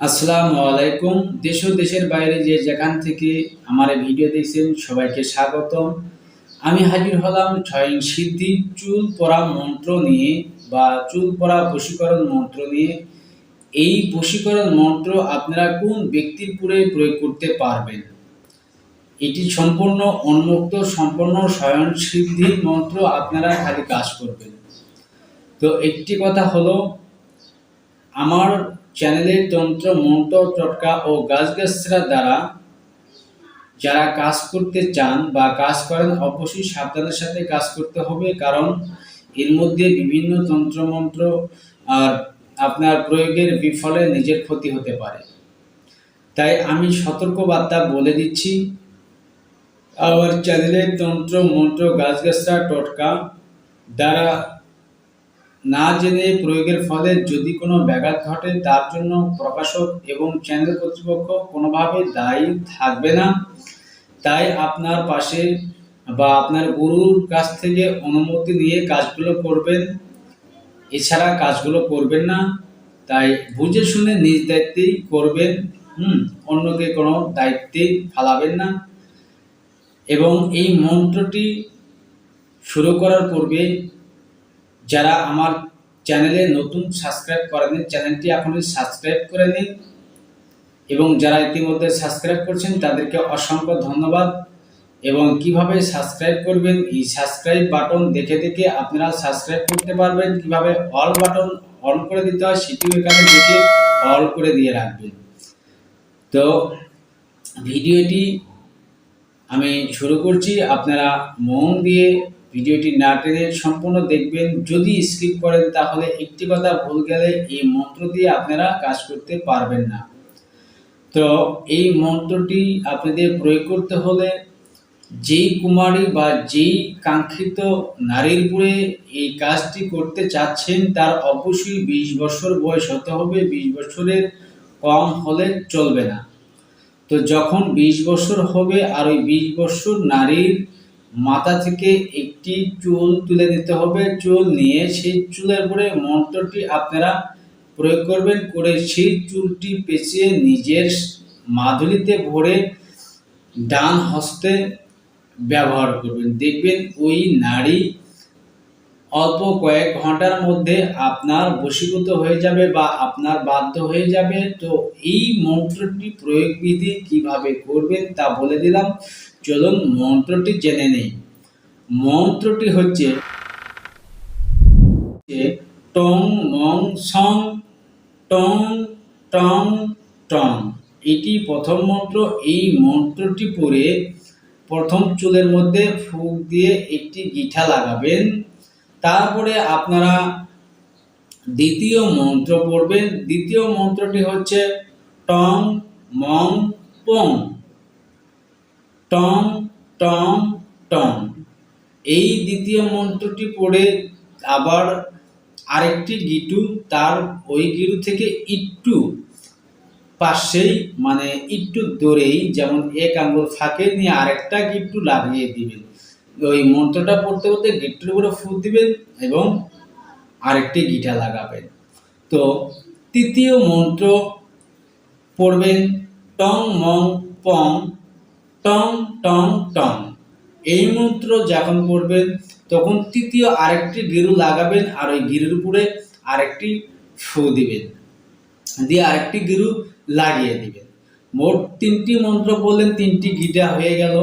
আসসালামু আলাইকুম। দেশ ও দেশের বাইরে যে যেখান থেকে আমার ভিডিও দেখছেন, সবাইকে স্বাগতম। আমি হাজির হলাম ছয় সিদ্ধি চুল পড়া মন্ত্র নিয়ে বা চুল পড়া বশীকরণ মন্ত্র নিয়ে। এই বশীকরণ মন্ত্র আপনারা কোন ব্যক্তির পুরে প্রয়োগ করতে পারবেন? এটি সম্পূর্ণ উন্মুক্ত, সম্পূর্ণ স্বয়ং সিদ্ধি মন্ত্র আপনারা খালি কাজ করবেন। তো একটি কথা হলো, আমার চ্যানেলের তন্ত্র, মন্ত্র, টটকা ও গাছগাছরা দ্বারা যারা কাজ করতে চান বা কাজ করেন, অবশ্যই সাবধানের সাথে কাজ করতে হবে। কারণ এর মধ্যে বিভিন্ন তন্ত্রমন্ত্র আর আপনার প্রয়োগের বিফলে নিজের ক্ষতি হতে পারে। তাই আমি সতর্কবার্তা বলে দিচ্ছি আমার চ্যানেলের তন্ত্র, মন্ত্র গাছগাছরা টটকা দ্বারা না জেনে প্রয়োগের ফলে যদি কোনো ব্যাঘাত ঘটে, তার জন্য প্রকাশক এবং চ্যানেল কর্তৃপক্ষ কোনোভাবে দায়ী থাকবে না। তাই আপনার পাশে বা আপনার গুরুর কাছ থেকে অনুমতি নিয়ে কাজগুলো করবেন। এছাড়া কাজগুলো করবেন না। তাই বুঝে শুনে নিজ দায়িত্বেই করবেন। হুম, অন্যকে কোনো দায়িত্বে ফালাবেন না। এবং এই মন্ত্রটি শুরু করার পূর্বে যারা আমার চ্যানেলে নতুন সাবস্ক্রাইব করেনি চ্যানেলটি এখনই সাবস্ক্রাইব করে নিন। এবং যারা ইতিমধ্যে সাবস্ক্রাইব করছেন, তাদেরকে অসংখ্য ধন্যবাদ। এবং কীভাবে সাবস্ক্রাইব করবেন, এই সাবস্ক্রাইব বাটন দেখে দেখে আপনারা সাবস্ক্রাইব করতে পারবেন। কীভাবে অল বাটন অন করে দিতে হয়, সেটিও এখানে দেখে অল করে দিয়ে রাখবেন। তো ভিডিওটি আমি শুরু করছি। আপনারা মন দিয়ে ভিডিওটি না টেনে সম্পূর্ণ দেখবেন। যদি স্কিপ করেন, তাহলে একটি কথা ভুল গেলে এই মন্ত্র দিয়ে আপনারা কাজ করতে পারবেন না। তো এই মন্ত্রটি আপনাদের প্রয়োগ করতে হলে যেই কুমারী বা যেই কাঙ্ক্ষিত নারীর উপরে এই কাজটি করতে চাচ্ছেন, তার অবশ্যই বিশ বছর বয়স হতে হবে। বিশ বছরের কম হলে চলবে না। তো যখন বিশ বছর হবে আর ওই বিশ বছর নারীর মাথা থেকে একটি চুল তুলে দিতে হবে। চুল নিয়ে সেই চুলের উপরে মন্ত্রটি আপনারা প্রয়োগ করবেন করে সেই চুলটি পেঁচিয়ে নিজের মাধুরীতে ভরে ডান হস্তে ব্যবহার করবেন। দেখবেন ওই নারী অল্প কয়েক ঘণ্টার মধ্যে আপনার বশীভূত হয়ে যাবে বা আপনার বাধ্য হয়ে যাবে। তো এই মন্ত্রটি প্রয়োগ বিধি কীভাবে করবেন তা বলে দিলাম। চলুন মন্ত্রটি জেনে নেই। মন্ত্রটি হচ্ছে টং মং সং টং টং টং। এটি প্রথম মন্ত্র। এই মন্ত্রটি পড়ে প্রথম চুলের মধ্যে ফুক দিয়ে একটি গিঠা লাগাবেন। তারপরে আপনারা দ্বিতীয় মন্ত্র পড়বেন। দ্বিতীয় মন্ত্রটি হচ্ছে টং, মং, পং। টং টং টং। এই দ্বিতীয় মন্ত্রটি পড়ে আবার আরেকটি গিটু, তার ওই গিটু থেকে একটু পাশেই মানে একটু দূরেই, যেমন এক আঙ্গুল ফাঁকে, নিয়ে আরেকটা গিট্টু লাগিয়ে দিবেন। ওই মন্ত্রটা পড়তে পড়তে গিট্টুর উপরে ফুল দিবেন এবং আরেকটি গিটা লাগাবেন। তো তৃতীয় মন্ত্র পড়বেন, টং মং পং, টং টং টং। এই মন্ত্র যখন পড়বেন, তখন তৃতীয় আরেকটি গিরু লাগাবেন আর ওই গিরুর উপরে আরেকটি ফু দিবেন। দিয়ে আরেকটি গিরু লাগিয়ে দিবেন। মোট তিনটি মন্ত্র বললেন, তিনটি গিটা হয়ে গেল।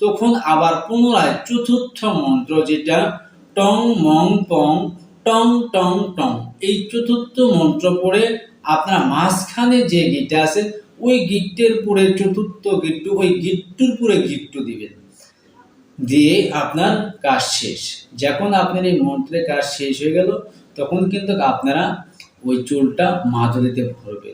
তখন আবার পুনরায় চতুর্থ মন্ত্র যেটা, টং, মং, পং, টং টং টং। এই চতুর্থ মন্ত্র পড়ে আপনার মাঝখানে যে গিটটা আছে, ওই গিট্টের পরে চতুর্থ গিট্টু, ওই গিট্টুর পরে গিট্টু দিবেন। দিয়ে আপনার কাজ শেষ। যখন আপনার এই মন্ত্রের কাজ শেষ হয়ে গেল, তখন কিন্তু আপনারা ওই চুলটা মাধুরীতে ভরবেন।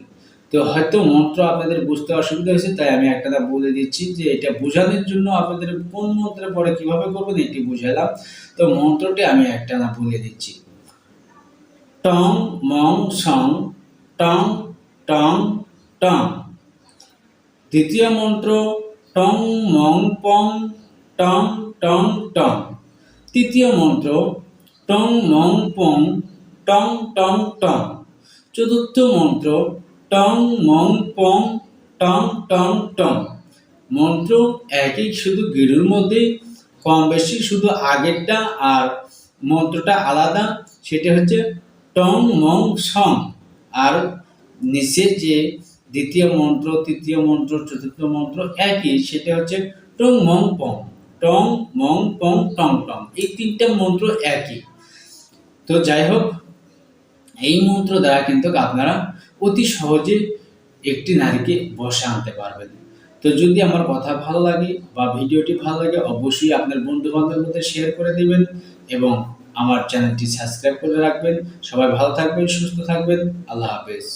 তো হয়তো মন্ত্র আপনাদের বুঝতে অসুবিধা হয়েছে, তাই আমি একটা বলে দিচ্ছি যে এটা বোঝানোর জন্য আপনাদের কোন মন্ত্রে পরে কীভাবে করবেন এটি বুঝালাম। তো মন্ত্রটি আমি একটা না বলে দিচ্ছি। টং, মং, সং, টং টং টং। দ্বিতীয় মন্ত্র, টং, মং, পং, টং টং টং। তৃতীয় মন্ত্র, টং, মং, পং, টং টং টং। চতুর্থ মন্ত্র টং মং পং টং টং টং। মন্ত্র একই শুধু গিরুর মধ্যে, কম বেশি শুধু আগেরটা আর মন্ত্রটা আলাদা, সেটা হচ্ছে টং মং সং। আর নিচে যে দ্বিতীয় মন্ত্র, তৃতীয় মন্ত্র, চতুর্থ মন্ত্র একই, সেটা হচ্ছে টং মং পং, টং মং পং টং টং। এই তিনটা মন্ত্র একই। তো যাই হোক, এই মন্ত্র দ্বারা কিন্তু আপনারা অতি সহজে একটি নারীকে বসে আনতে পারবেন। তো যদি আমার কথা ভালো লাগে বা ভিডিওটি ভালো লাগে, অবশ্যই আপনার বন্ধু বান্ধবের মধ্যে শেয়ার করে দেবেন এবং আমার চ্যানেলটি সাবস্ক্রাইব করে রাখবেন। সবাই ভালো থাকবেন, সুস্থ থাকবেন। আল্লাহ হাফেজ।